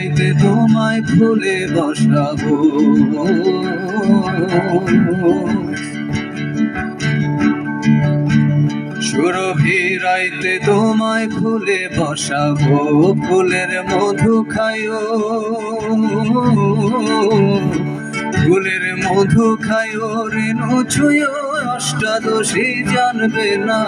চাইতে তোমায় ফুলে বসাবো। সুরভি রাইতে তোমায় ফুলে বসাবো, ফুলের মধু খায়ো ফুলের মধু খায়ো রেণু ছুঁয়ো, অষ্টাদশী জানবে না।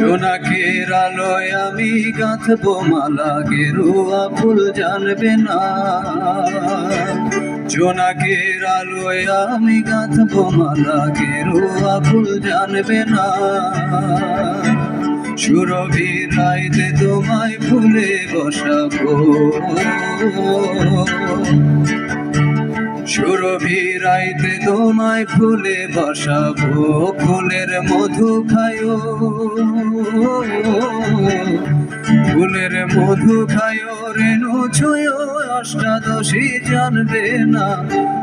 জোনাকের আলোয় আমি গাঁথবো মালা, গেরুয়া ফুল জানবে না। জোনাকের আলোয় আমি গাঁথবো মালা, গেরুয়া ফুল জানবে না। সুরভি রাইতে তোমায় ফুলে বসাবো। সুরভি রাইতে তোমায় ফুলে বসাবো, ফুলের মধু খায়ো। ফুলের মধু খায়ো, রেণু ছুঁয়ো, অষ্টাদশী জানবে না।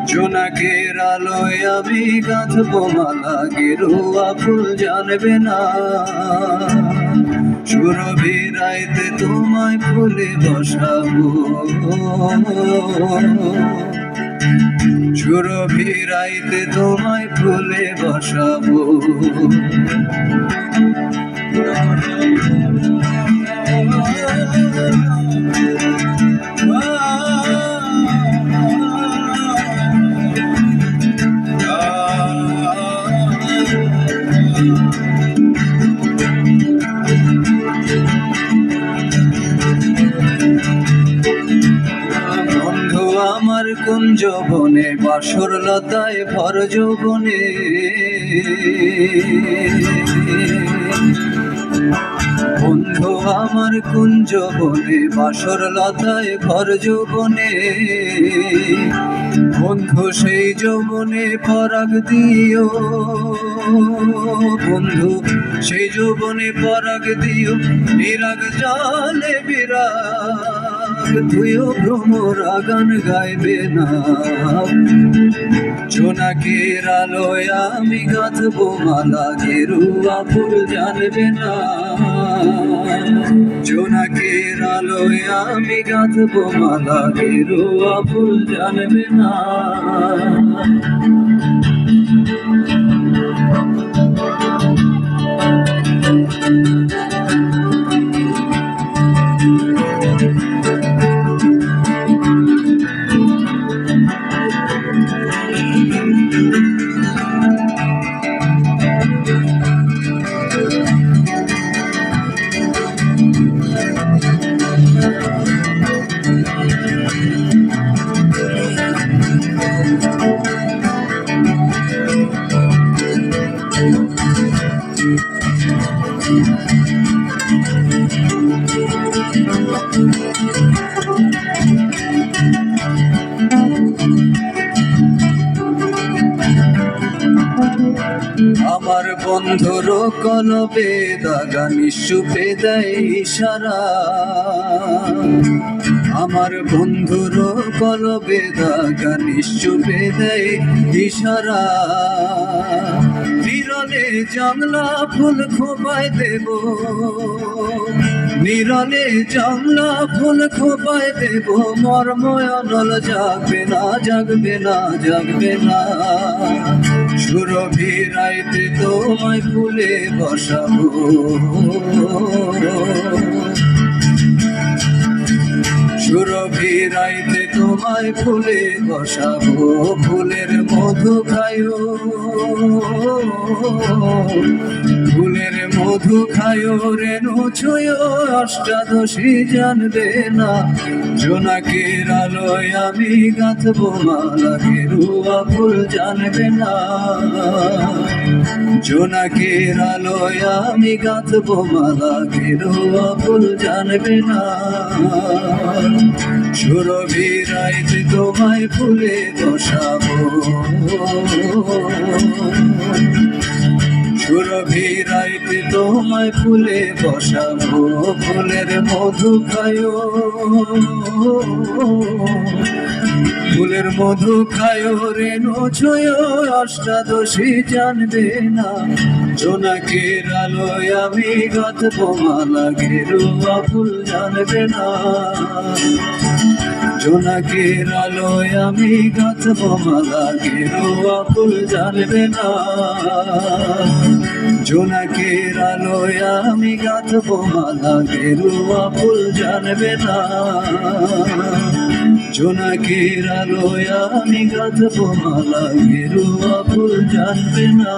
জোনাকের আলোয় আমি গাঁথবো মালা, গেরুয়া ফুল জানবে না। সুরভি রাইতে তোমায় ফুলে বসাবো। সুরভি ফিরাইতে তোমায় ফুলে বসাবো। আমার কুঞ্জ বনে বাসর লতায় ভর যৌবনে। বন্ধু আমার কুঞ্জ বনে বাসর লতায় ভর যৌবনে। বন্ধু সেই যৌবনে পরাগ দিও। বন্ধু সেই যৌবনে পরাগ দিও। নিরাগ জলে বিরাগ। তুইও ভ্রমরা গান গাইবে না। জোনাকের আলোয় আমি গাঁথবো মালা, গেরুয়া ফুল জানবে না। জোনাকের আলোয় আমি গাঁথবো মালা, গেরুয়া ফুল জানবে না। আমার বন্ধুর কলবে দাগা নিশুপে দেয় ইশারা। আমার বন্ধুর কলবে দাগা নিশুপে দেয় ইশারা। নিরলে জংলা ফুল খোপায় দেব, নিরলে জংলা ফুল খোপায় দেব। মর্ময় নল জাগবে না জাগবে না জাগবে না। সুরভি রাইতে তোমায় ফুলে বসাবো। সুরভি রাইতে তোমায় ফুলে বসাবো ফুলের মধু খায়ো ফুলের মধু খায়ো রেণু ছুঁয়ো, অষ্টাদশী জানবে না। জোনাকের আলোয় আমি গাঁথবো মালা গেরুয়া ফুল জানবে না। জোনাকের আলোয় আমি গাঁথবো মালা গেরুয়া ফুল জানবে না। সুরভি রাইতে তোমায় ফুলে বসাবো। সুরভি রাইতে তোমায় ফুলে বসাবো, ফুলের মধু খায়ো। ফুলের মধু খায়ো, রেণু ছয়, অষ্টাদশী জানবে না। জোনাকের আলোয় আমি গাঁথব মালা গেরুয়া ফুল জানবে না। জোনাকের আলোয় আমি গাঁথব মালা গেরুয়া ফুল জানবে না। জোনাকের আলোয় আমি গাঁথব মালা গেরুয়া ফুল জানবে না। জোনাকের আলোয় আমি গাঁথবো মালা গেরুয়া ফুল জানবে না।